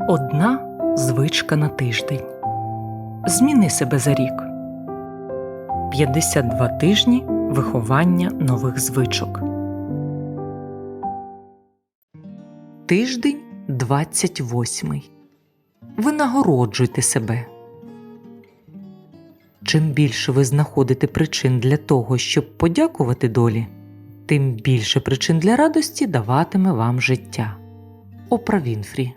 Одна звичка на тиждень. Зміни себе за рік. 52 тижні виховання нових звичок. Тиждень 28. Винагороджуйте себе. Чим більше ви знаходите причин для того, щоб подякувати долі, тим більше причин для радості даватиме вам життя. Опра Вінфрі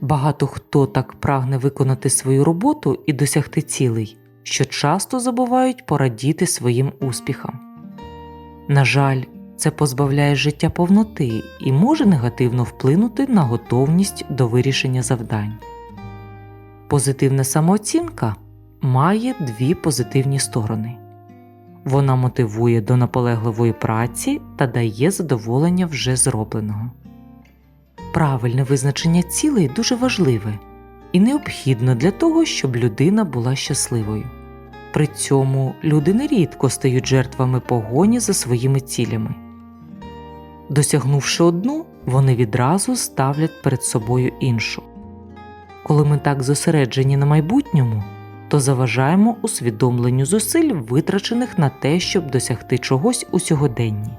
Багато хто так прагне виконати свою роботу і досягти цілей, що часто забувають порадіти своїм успіхам. На жаль, це позбавляє життя повноти і може негативно вплинути на готовність до вирішення завдань. Позитивна самооцінка має дві позитивні сторони вона мотивує до наполегливої праці та дає задоволення вже зробленого. Правильне визначення цілей дуже важливе і необхідно для того, щоб людина була щасливою. При цьому люди нерідко стають жертвами погоні за своїми цілями. Досягнувши одну, вони відразу ставлять перед собою іншу. Коли ми так зосереджені на майбутньому, то заважаємо усвідомленню зусиль, витрачених на те, щоб досягти чогось у сьогоденні.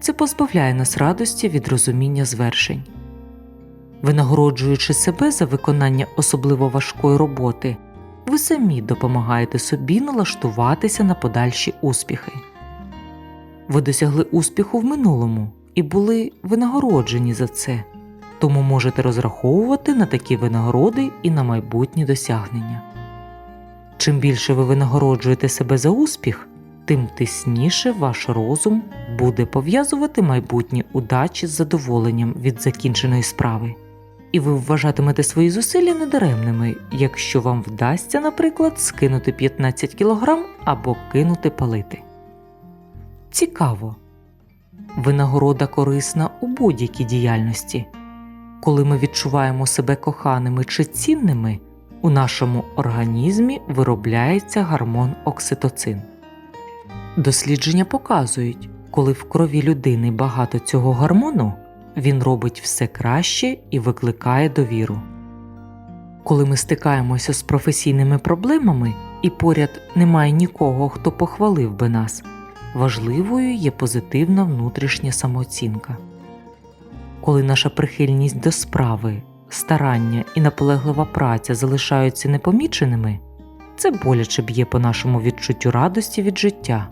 Це позбавляє нас радості від розуміння звершень. Винагороджуючи себе за виконання особливо важкої роботи, ви самі допомагаєте собі налаштуватися на подальші успіхи. Ви досягли успіху в минулому і були винагороджені за це, тому можете розраховувати на такі винагороди і на майбутні досягнення. Чим більше ви винагороджуєте себе за успіх, тим тисніше ваш розум буде пов'язувати майбутні удачі з задоволенням від закінченої справи, і ви вважатимете свої зусилля недаремними, якщо вам вдасться, наприклад, скинути 15 кг або кинути палити. Цікаво. Винагорода корисна у будь-якій діяльності. Коли ми відчуваємо себе коханими чи цінними, у нашому організмі виробляється гормон окситоцин. Дослідження показують, коли в крові людини багато цього гормону, він робить все краще і викликає довіру. Коли ми стикаємося з професійними проблемами і поряд немає нікого, хто похвалив би нас, важливою є позитивна внутрішня самооцінка. Коли наша прихильність до справи, старання і наполеглива праця залишаються непоміченими, це боляче б'є по нашому відчуттю радості від життя,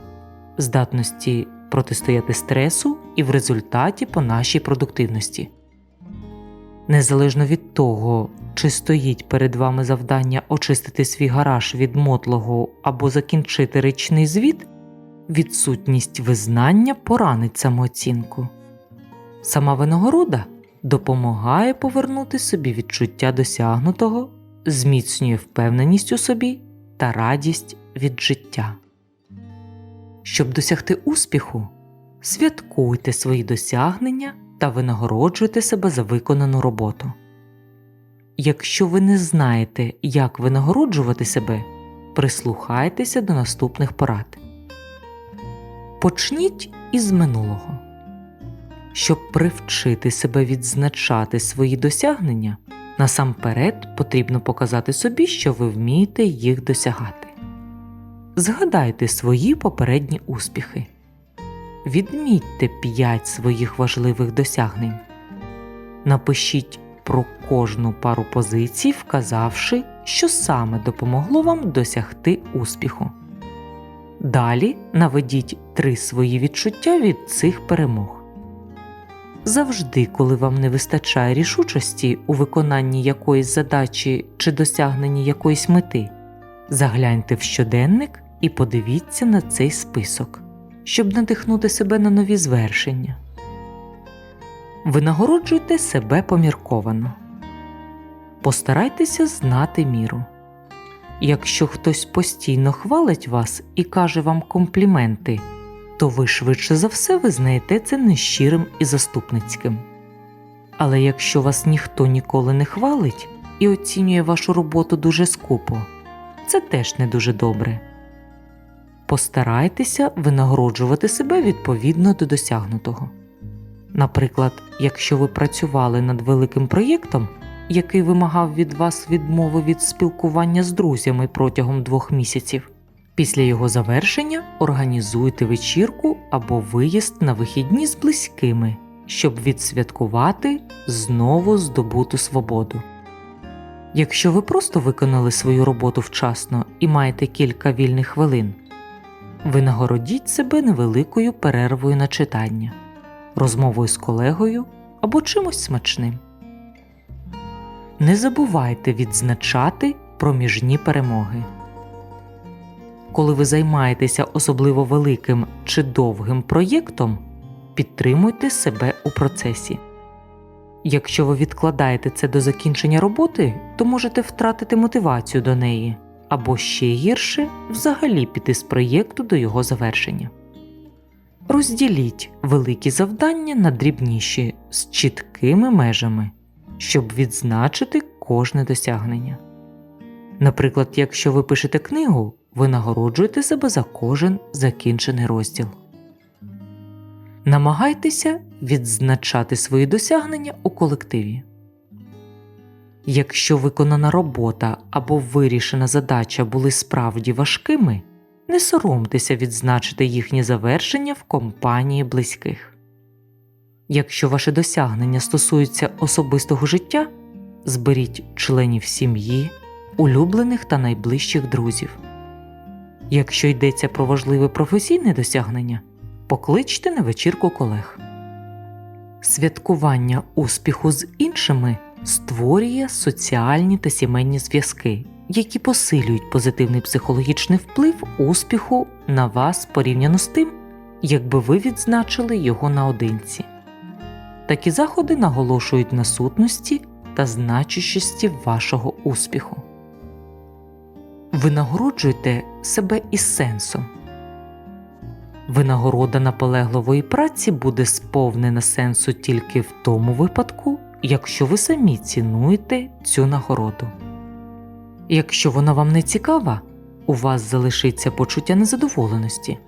здатності протистояти стресу і в результаті по нашій продуктивності. Незалежно від того, чи стоїть перед вами завдання очистити свій гараж від мотлого або закінчити річний звіт, відсутність визнання поранить самооцінку. Сама винагорода допомагає повернути собі відчуття досягнутого, зміцнює впевненість у собі та радість від життя. Щоб досягти успіху, святкуйте свої досягнення та винагороджуйте себе за виконану роботу. Якщо ви не знаєте, як винагороджувати себе, прислухайтеся до наступних порад. Почніть із минулого. Щоб привчити себе відзначати свої досягнення, насамперед потрібно показати собі, що ви вмієте їх досягати. Згадайте свої попередні успіхи. Відмітьте 5 своїх важливих досягнень. Напишіть про кожну пару позицій, вказавши, що саме допомогло вам досягти успіху. Далі наведіть три свої відчуття від цих перемог. Завжди, коли вам не вистачає рішучості у виконанні якоїсь задачі чи досягненні якоїсь мети, загляньте в щоденник і подивіться на цей список, щоб надихнути себе на нові звершення. Винагороджуйте себе помірковано. Постарайтеся знати міру. Якщо хтось постійно хвалить вас і каже вам компліменти, то ви швидше за все визнаєте це нещирим і заступницьким. Але якщо вас ніхто ніколи не хвалить і оцінює вашу роботу дуже скупо, це теж не дуже добре. Постарайтеся винагороджувати себе відповідно до досягнутого. Наприклад, якщо ви працювали над великим проєктом, який вимагав від вас відмови від спілкування з друзями протягом двох місяців, після його завершення організуйте вечірку або виїзд на вихідні з близькими, щоб відсвяткувати знову здобуту свободу. Якщо ви просто виконали свою роботу вчасно і маєте кілька вільних хвилин, винагородіть себе невеликою перервою на читання, розмовою з колегою або чимось смачним. Не забувайте відзначати проміжні перемоги. Коли ви займаєтеся особливо великим чи довгим проєктом, підтримуйте себе у процесі. Якщо ви відкладаєте це до закінчення роботи, то можете втратити мотивацію до неї або ще гірше взагалі піти з проєкту до його завершення. Розділіть великі завдання на дрібніші з чіткими межами, щоб відзначити кожне досягнення. Наприклад, якщо ви пишете книгу, ви нагороджуєте себе за кожен закінчений розділ. Намагайтеся відзначати свої досягнення у колективі. Якщо виконана робота або вирішена задача були справді важкими, не соромтеся відзначити їхнє завершення в компанії близьких. Якщо ваше досягнення стосується особистого життя, зберіть членів сім'ї, улюблених та найближчих друзів. Якщо йдеться про важливе професійне досягнення, покличте на вечірку колег. Святкування успіху з іншими створює соціальні та сімейні зв'язки, які посилюють позитивний психологічний вплив успіху на вас порівняно з тим, якби ви відзначили його наодинці. Такі заходи наголошують на сутності та значущості вашого успіху. Винагороджуйте себе із сенсом. Винагорода наполегливої праці буде сповнена сенсу тільки в тому випадку, якщо ви самі цінуєте цю нагороду. Якщо вона вам не цікава, у вас залишиться почуття незадоволеності.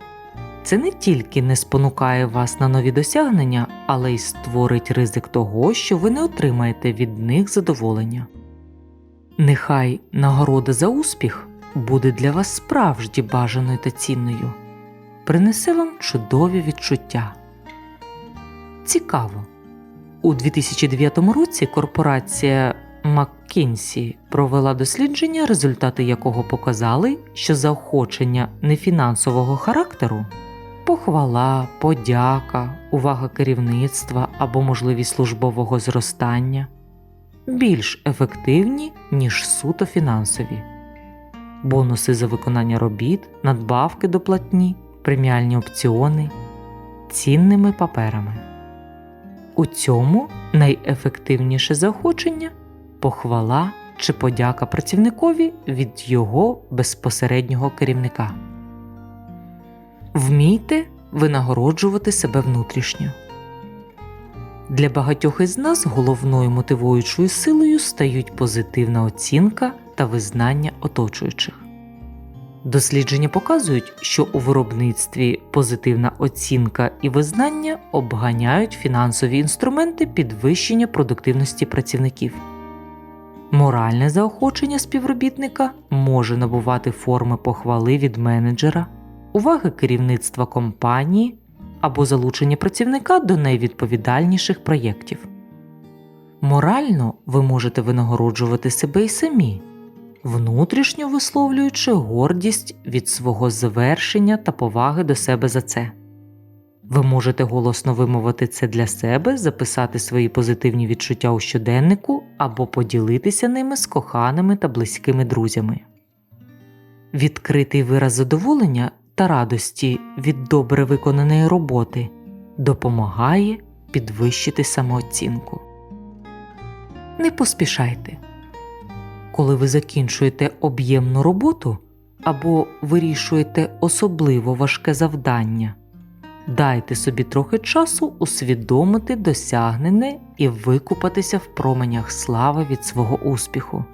Це не тільки не спонукає вас на нові досягнення, але й створить ризик того, що ви не отримаєте від них задоволення. Нехай нагорода за успіх буде для вас справді бажаною та цінною, принесе вам чудові відчуття. Цікаво. У 2009 році корпорація McKinsey провела дослідження, результати якого показали, що заохочення нефінансового характеру похвала, подяка, увага керівництва або можливість службового зростання більш ефективні, ніж суто фінансові. Бонуси за виконання робіт, надбавки до платні, преміальні опціони цінними паперами. У цьому найефективніше заохочення похвала чи подяка працівникові від його безпосереднього керівника. Вмійте винагороджувати себе внутрішньо. Для багатьох із нас головною мотивуючою силою стають позитивна оцінка та визнання оточуючих. Дослідження показують, що у виробництві позитивна оцінка і визнання обганяють фінансові інструменти підвищення продуктивності працівників. Моральне заохочення співробітника може набувати форми похвали від менеджера, уваги керівництва компанії або залучення працівника до найвідповідальніших проєктів. Морально ви можете винагороджувати себе й самі, внутрішньо висловлюючи гордість від свого завершення та поваги до себе за це. Ви можете голосно вимовити це для себе, записати свої позитивні відчуття у щоденнику або поділитися ними з коханими та близькими друзями. Відкритий вираз задоволення та радості від добре виконаної роботи допомагає підвищити самооцінку. Не поспішайте. Коли ви закінчуєте об'ємну роботу або вирішуєте особливо важке завдання, дайте собі трохи часу усвідомити досягнене і викупатися в променях слави від свого успіху,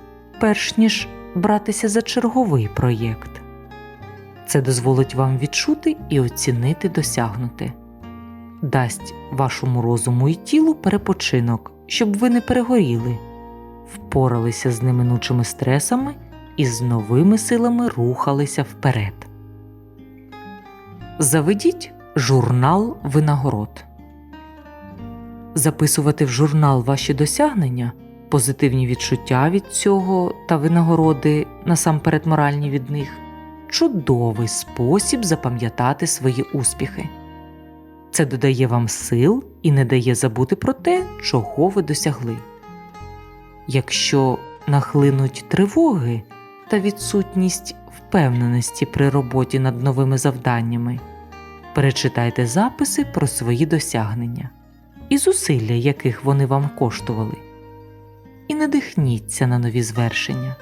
перш ніж братися за черговий проєкт. Це дозволить вам відчути і оцінити досягнуте. дасть вашому розуму і тілу перепочинок, щоб ви не перегоріли, впоралися з неминучими стресами і з новими силами рухалися вперед. Заведіть журнал винагород. Записувати в журнал ваші досягнення, позитивні відчуття від цього та винагороди, насамперед моральні від них чудовий спосіб запам'ятати свої успіхи. Це додає вам сил і не дає забути про те, чого ви досягли. Якщо нахлинуть тривоги та відсутність впевненості при роботі над новими завданнями, перечитайте записи про свої досягнення і зусилля, яких вони вам коштували, і надихніться на нові звершення.